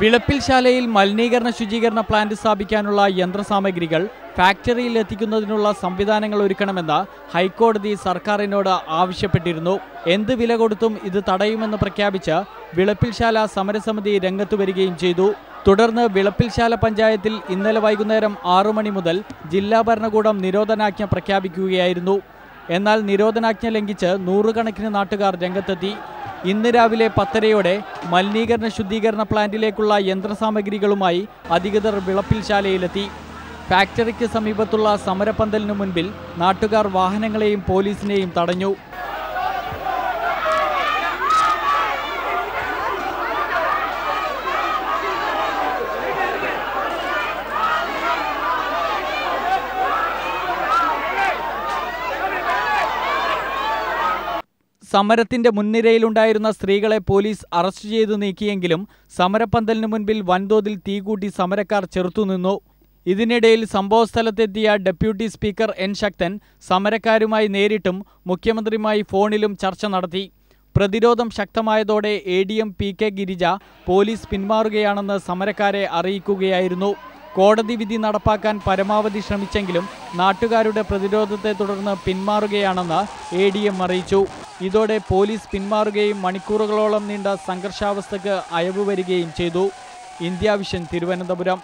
വിളപ്പിൽ ശാലയിൽ മലിനീകരണ ശുചീകരണ പ്ലാന്റ് സ്ഥാപിക്കാനുള്ള യന്ത്രസാമഗ്രികൾ ഫാക്ടറിയിൽ എത്തിക്കുന്നതിനുള്ള സംവിധാനങ്ങൾ ഒരുക്കണമെന്ന് ഹൈക്കോടതി സർക്കാരിനോട് ആവശ്യപ്പെട്ടിരുന്നു. എന്ത് വില കൊടുത്തും ഇത് തടയുമെന്ന് പ്രഖ്യാപിച്ച് വിളപ്പിൽശാല സമരസമിതി രംഗത്തു വരികയും ചെയ്തു. തുടർന്ന് വിളപ്പിൽശാല പഞ്ചായത്തിൽ ഇന്നലെ വൈകുന്നേരം ആറു മണി മുതൽ ജില്ലാ ഭരണകൂടം നിരോധനാജ്ഞ പ്രഖ്യാപിക്കുകയായിരുന്നു. എന്നാൽ നിരോധനാജ്ഞ ലംഘിച്ച് നൂറുകണക്കിന് നാട്ടുകാർ രംഗത്തെത്തി. ഇന്ന് രാവിലെ പത്തരയോടെ മലിനീകരണ ശുദ്ധീകരണ പ്ലാന്റിലേക്കുള്ള യന്ത്രസാമഗ്രികളുമായി അധികൃതർ വിളപ്പിൽ ശാലയിലെത്തി. ഫാക്ടറിക്ക് സമീപത്തുള്ള സമരപന്തലിനു മുൻപിൽ നാട്ടുകാർ വാഹനങ്ങളെയും പോലീസിനെയും തടഞ്ഞു. സമരത്തിന്റെ മുൻനിരയിലുണ്ടായിരുന്ന സ്ത്രീകളെ പോലീസ് അറസ്റ്റ് ചെയ്തു നീക്കിയെങ്കിലും സമരപ്പന്തലിന് മുൻപിൽ വൻതോതിൽ തീകൂട്ടി സമരക്കാർ ചെറുത്തുനിന്നു ഇതിനിടയിൽ സംഭവസ്ഥലത്തെത്തിയ ഡെപ്യൂട്ടി സ്പീക്കർ എൻ ശക്തൻ സമരക്കാരുമായി നേരിട്ടും മുഖ്യമന്ത്രിയുമായി ഫോണിലും ചർച്ച നടത്തി. പ്രതിരോധം ശക്തമായതോടെ A D M P K Girija police പിന്മാറുകയാണെന്ന് സമരക്കാരെ അറിയിക്കുകയായിരുന്നു. കോടതി വിധി നടപ്പാക്കാൻ പരമാവധി ശ്രമിച്ചെങ്കിലും നാട്ടുകാരുടെ പ്രതിരോധത്തെ തുടർന്ന് പിന്മാറുകയാണെന്ന് എ അറിയിച്ചു. ഇതോടെ പോലീസ് പിന്മാറുകയും മണിക്കൂറുകളോളം നീണ്ട സംഘർഷാവസ്ഥയ്ക്ക് അയവ് വരികയും ചെയ്തു. India vision Thiruvananthapuram.